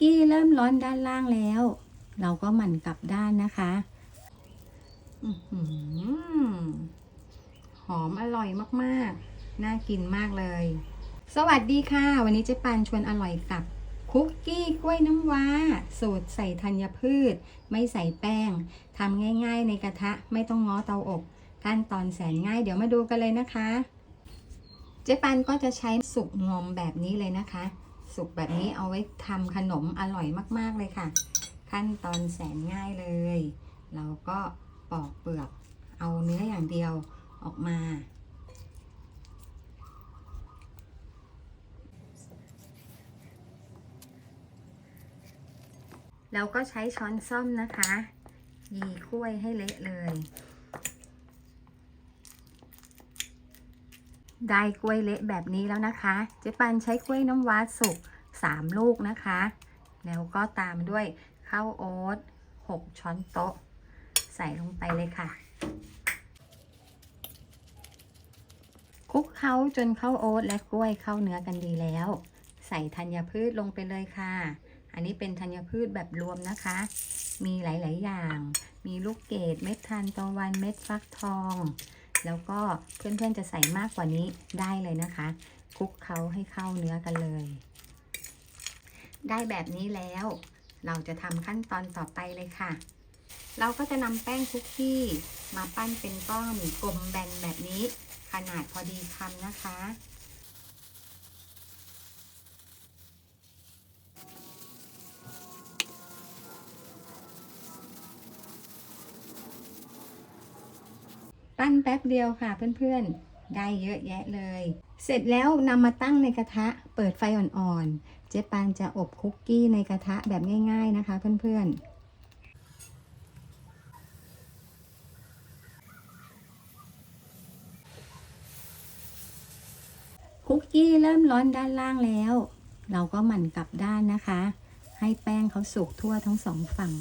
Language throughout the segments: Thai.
กี้เริ่มร้อนด้านล่างแล้ว เราก็หมั่นกลับด้านนะคะหอหอมอร่อยมากๆ น่ากินมากเลย สวัสดีค่ะ วันนี้เจ๊ปานชวนอร่อยกับคุกกี้กล้วยน้ำว้า สูตรใส่ธัญพืช ไม่ใส่แป้งทำง่าย ๆ ในกระทะไม่ต้องง้อเตาอบขั้นตอนแสนง่ายเดี๋ยวมาดูกันเลยนะคะ เจ๊ปานก็จะใช้สุกงอมแบบนี้เลยนะคะ สุกแบบนี้เอาไว้ทำขนมอร่อยมาก ๆ เลยค่ะ ขั้นตอนแสนง่ายเลย เราก็ปอกเปลือกเอาเนื้ออย่างเดียวออกมา แล้วก็ใช้ช้อนส้อมนะคะ ยีคุ้วยให้เละเลย ได้กล้วยเละแบบนี้แล้วนะคะ เจ๊ปันใช้กล้วยน้ำว้าสุก3 ลูกนะคะ แล้วก็ตามด้วยข้าวโอ๊ต6 ช้อนโต๊ะ ใส่ลงไปเลยค่ะคลุกเคล้าจนข้าวโอ๊ตและกล้วยเข้าเนื้อกันดีแล้ว ใส่ธัญพืชลงไปเลยค่ะ อันนี้เป็นธัญพืชแบบรวมนะคะ มีหลาย ๆ อย่าง มีลูกเกดเม็ดทานตะวันเม็ดฟักทอง แล้วก็เพื่อนๆจะใส่มากกว่านี้ได้เลยนะคะคลุกเขาให้เข้าเนื้อกันเลย ได้แบบนี้แล้ว เราจะทำขั้นตอนต่อไปเลยค่ะ เราก็จะนำแป้งคุกกี้ มาปั้นเป็นก้อนกลมแบนแบบนี้ ขนาดพอดีคำนะคะ ปั้นแป๊บเดียวค่ะเพื่อนๆ ได้เยอะแยะเลย เสร็จแล้วนำมาตั้งในกระทะเปิดไฟอ่อนๆ เจ๊ปานจะอบคุกกี้ในกระทะแบบง่ายๆนะคะเพื่อนๆคุกกี้เริ่มร้อนด้านล่างแล้ว เราก็หมั่นกลับด้านนะคะ ให้แป้งเขาสุกทั่วทั้งสองฝั่ง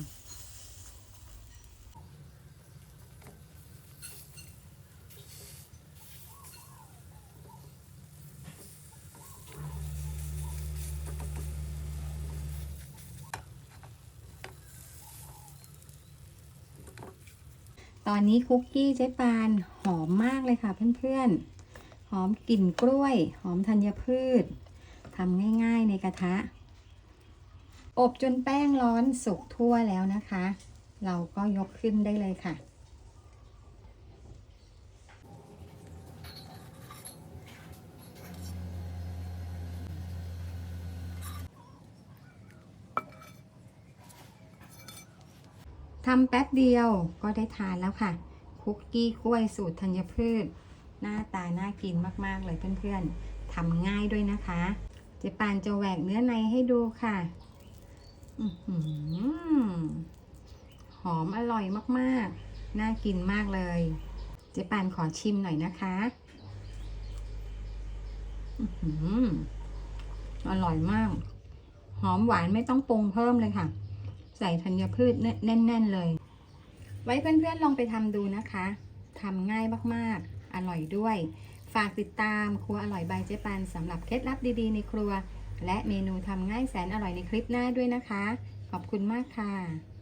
ตอนนี้คุกกี้เจ๊ปานหอมมากเลยค่ะเพื่อนๆ หอมกลิ่นกล้วย หอมธัญพืชทำง่ายๆในกระทะ อบจนแป้งร้อนสุกทั่วแล้วนะคะ เราก็ยกขึ้นได้เลยค่ะำแป๊บเดียวก็ได้ทานแล้วค่ะ คุกกี้กล้วยสูตรธัญพืช หน้าตาน่ากินมากๆเลยเพื่อนๆทำง่ายด้วยนะคะ เจ๊ปานจะแหวกเนื้อในให้ดูค่ะอหอมอร่อยมากๆ น่ากินมากเลย เจ๊ปานขอชิมหน่อยนะคะอื้อหืออร่อยมาก หอมหวานไม่ต้องปรุงเพิ่มเลยค่ะ ใส่ธัญพืชแน่น ๆ เลย ไว้เพื่อนๆลองไปทำดูนะคะทำง่ายมากๆ อร่อยด้วย ฝากติดตามครัวอร่อยบายเจ๊ปันสำหรับเคล็ดลับดีๆ ในครัว และเมนูทำง่ายแสนอร่อยในคลิปหน้าด้วยนะคะ ขอบคุณมากค่ะ